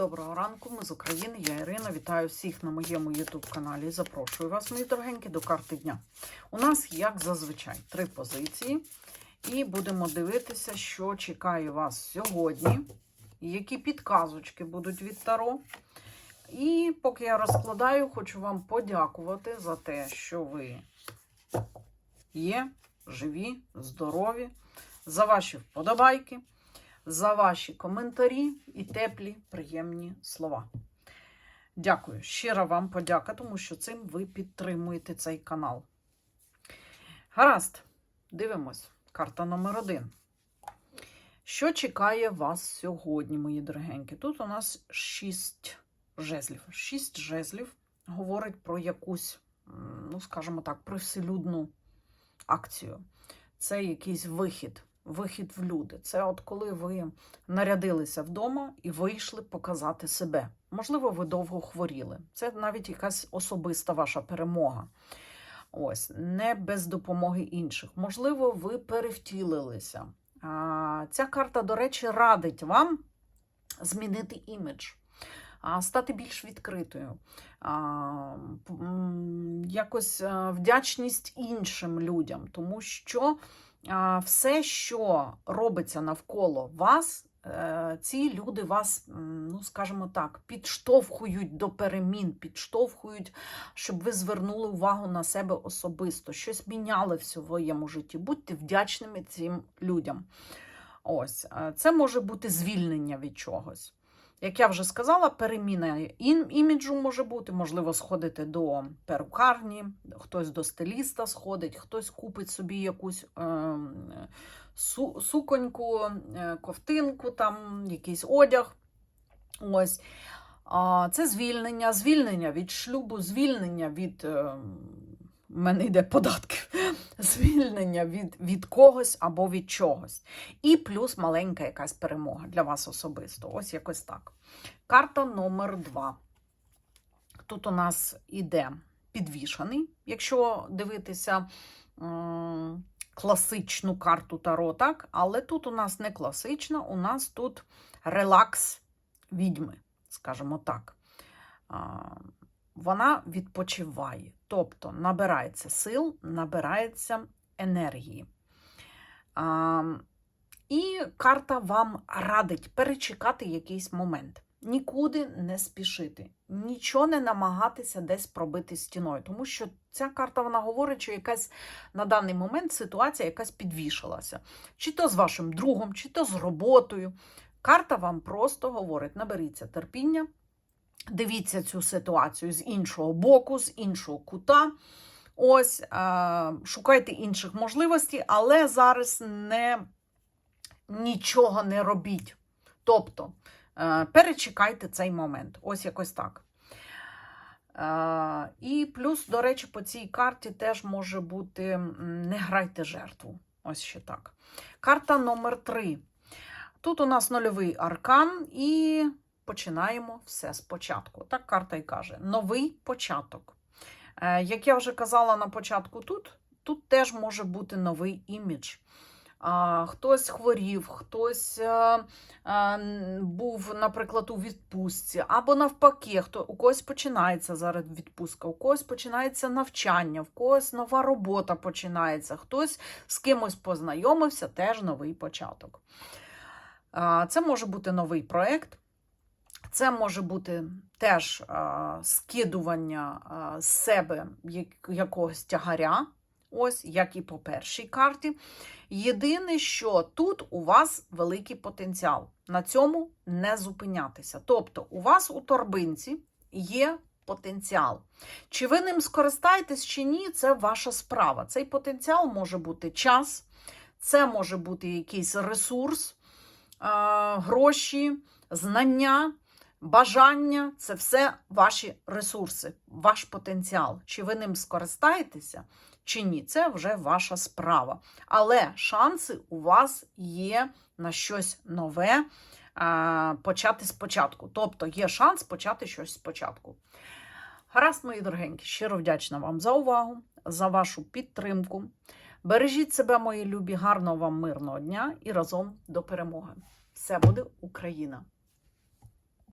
Доброго ранку, ми з України. Я Ірина. Вітаю всіх на моєму YouTube каналі. Запрошую вас, мої дорогенькі, до карти дня. У нас, як зазвичай, три позиції. І будемо дивитися, що чекає вас сьогодні, які підказочки будуть від Таро. І поки я розкладаю, хочу вам подякувати за те, що ви є, живі, здорові, за ваші вподобайки за ваші коментарі і теплі, приємні слова. Дякую. Щира вам подяка, тому що цим ви підтримуєте цей канал. Гаразд, дивимось. Карта номер один. Що чекає вас сьогодні, мої дорогенькі? Тут у нас шість жезлів. Шість жезлів говорить про якусь, ну, скажімо так, привселюдну акцію. Це якийсь вихід вихід в люди. Це от коли ви нарядилися вдома і вийшли показати себе. Можливо, ви довго хворіли. Це навіть якась особиста ваша перемога. Ось, не без допомоги інших. Можливо, ви перевтілилися. А, Ця карта, до речі, радить вам змінити імідж. а, Стати більш відкритою, а, якось вдячність іншим людям, тому що все, що робиться навколо вас, е, ці люди вас, ну скажімо так, підштовхують до перемін, підштовхують, щоб ви звернули увагу на себе особисто, щось міняли в своєму житті. Будьте вдячними цим людям. Ось, е, це може бути звільнення від чогось. Як я вже сказала, переміна іміджу може бути, можливо, сходити до перукарні, хтось до стиліста сходить, хтось купить собі якусь е, су, суконьку, е, ковтинку, там, якийсь одяг. Ось. Це звільнення, звільнення від шлюбу, звільнення від. В мене йде податків, звільнення від, від когось або від чогось. І плюс маленька якась перемога для вас особисто. Ось якось так. Карта номер два. Тут у нас іде підвішаний, якщо дивитися класичну карту Таро, так? Але тут у нас не класична, у нас тут релакс відьми, скажімо так. Вона відпочиває, тобто набирається сил, набирається енергії. А, і карта вам радить перечекати якийсь момент. Нікуди не спішити, нічого не намагатися десь пробити стіною, тому що ця карта вона говорить, що якась на даний момент ситуація якась підвішалася. Чи то з вашим другом, чи то з роботою. Карта вам просто говорить: наберіться терпіння, дивіться цю ситуацію з іншого боку, з іншого кута. Ось, е, шукайте інших можливостей, але зараз не нічого не робіть. Тобто, е, перечекайте цей момент. Ось якось так. Е, і плюс, до речі, по цій карті теж може бути не грайте жертву. Ось ще так. Карта номер 3. Тут у нас нульовий аркан, і починаємо все спочатку. Так карта і каже: новий початок. Е, Як я вже казала на початку, тут, тут теж може бути новий імідж. Хтось хворів, хтось а, н- був, наприклад, у відпустці, або навпаки, хто, у когось починається зараз відпустка, у когось починається навчання, в когось нова робота починається, хтось з кимось познайомився, теж новий початок. Це може бути новий проєкт, це може бути теж скидування з себе якогось тягаря, ось як і по першій карті. Єдине, що тут у вас великий потенціал. На цьому не зупинятися. Тобто, у вас у торбинці є потенціал. Чи ви ним скористаєтесь чи ні, це ваша справа. Цей потенціал може бути час, це може бути якийсь ресурс, гроші, знання. Бажання це все ваші ресурси, ваш потенціал. Чи ви ним скористаєтеся, чи ні, це вже ваша справа. Але шанси у вас є на щось нове а, почати спочатку. Тобто є шанс почати щось спочатку. Гаразд, мої дорогенькі, щиро вдячна вам за увагу, за вашу підтримку. Бережіть себе, мої любі, гарного вам мирного дня і разом до перемоги. Все буде Україна!